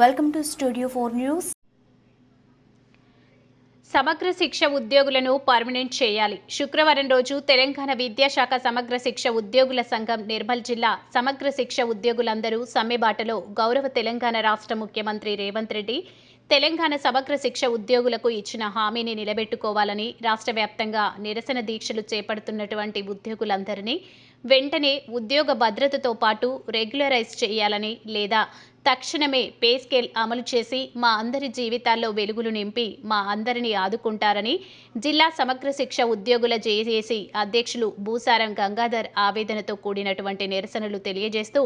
Welcome to studio four news Samagra Shiksha ఉద్యోగులను permanent చేయాలి. శుక్రవారం రోజు తెలంగాణ విద్యాశాఖ సమగ్ర శిక్ష ఉద్యోగుల సంఘం నిర్మల్ జిల్లా సమగ్ర శిక్ష ఉద్యోగులందరూ సమ్మెబాటలో గౌరవ తెలంగాణ రాష్ట్ర ముఖ్యమంత్రి రేవంత్ రెడ్డి తెలంగాణ సమగ్ర శిక్ష ఉద్యోగులకు ఇచ్చిన హామీని నిలబెట్టుకోవాలని రాష్ట్ర వ్యాప్తంగా నిరసన దీక్షలు చేపడుతున్నటువంటి ఉద్యోగులందరినీ వెంటనే ఉద్యోగ భద్రతతో పాటు రెగ్యులరైజ్ చేయాలని లేదా తక్షణమే పే స్కేల్ అమలు చేసి మా అందరి జీవితాల్లో వెలుగులు నింపి మా అందరినీ ఆదుకుంటారని జిల్లా సమగ్ర శిక్ష ఉద్యోగుల జేఏసీ అధ్యక్షులు భూసారం గంగాధర్ ఆవేదనతో కూడినటువంటి నిరసనలు తెలియజేస్తూ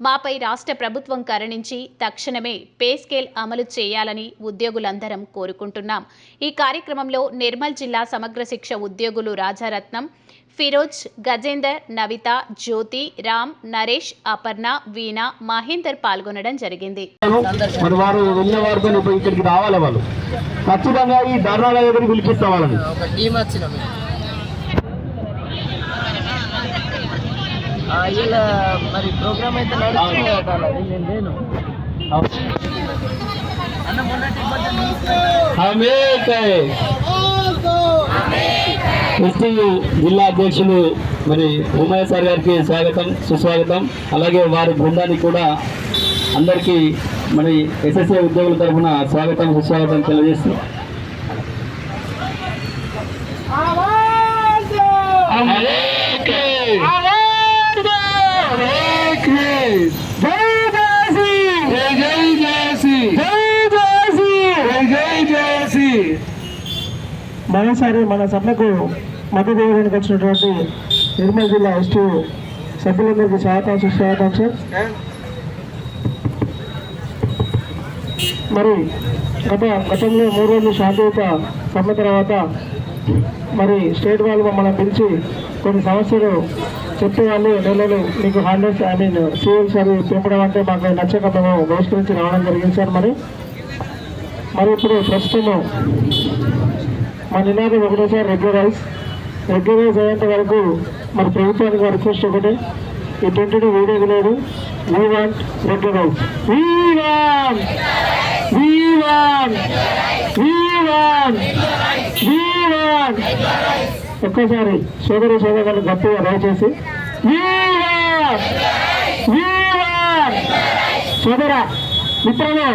మాపై రాష్ట్ర ప్రభుత్వం కరుణించి తక్షణమే పే స్కేల్ అమలు చేయాలని ఉద్యోగులందరం కోరుకుంటున్నాం. ఈ కార్యక్రమంలో నిర్మల్ జిల్లా సమగ్ర శిక్ష ఉద్యోగులు రాజారత్నం ఫిరోజ్ గజేందర్ నవిత జ్యోతి రామ్ నరేష్ అపర్ణ వీణ మహేందర్ పాల్గొనడం జరిగింది. ఖచ్చితంగా ఈ ధర్నాల దగ్గరికి వీళ్ళ మరి ప్రోగ్రామ్ అయితే నడుస్తుంది కదా అది నేను లేను. అన్న మొన్నటి ఎస్టీ జిల్లా అధ్యక్షులు మరి ఉమయ్య సార్ గారికి స్వాగతం సుస్వాగతం. అలాగే వారి బృందానికి కూడా అందరికీ మరి ఎస్ఎస్ఏ ఉద్యోగుల తరఫున స్వాగతం సుస్వాగతం తెలియజేస్తూ. మరోసారి మన సభకు మద్దతు ఇవ్వడానికి వచ్చినటువంటి నిర్మల్ జిల్లా ఎస్టీ సభ్యులందరికీ స్వాగతం సుస్వాగతం సార్ మరి గత గతంలో మూడు రోజులు శాంతియుత సమ్మె తర్వాత మరి స్టేట్ వాళ్ళు మమ్మల్ని పిలిచి కొన్ని సమస్యలు చెప్పే వాళ్ళు నెలలు మీకు హాలిడేస్ ఐ మీన్ సీఎం అవి తిప్పడం అంటే మాకు నచ్చక మేము బహిష్కరించి రావడం జరిగింది సార్ మరి. మరి ఇప్పుడు ప్రస్తుతం మా నినాదం ఒకటే సార్ రెగ్యులరైజ్ రెగ్యులరైజ్ అయ్యేంత వరకు మరి ప్రభుత్వానికి రిక్వెస్ట్ ఒకటే ఇటువంటి వీడియో లేదు. We want regularize we want we want we want we want ఒక్కసారి సోదరి సోదరులు గట్టిగా దయచేసి. వీ వాంట్ వీ వాంట్ సోదర మిత్రమా?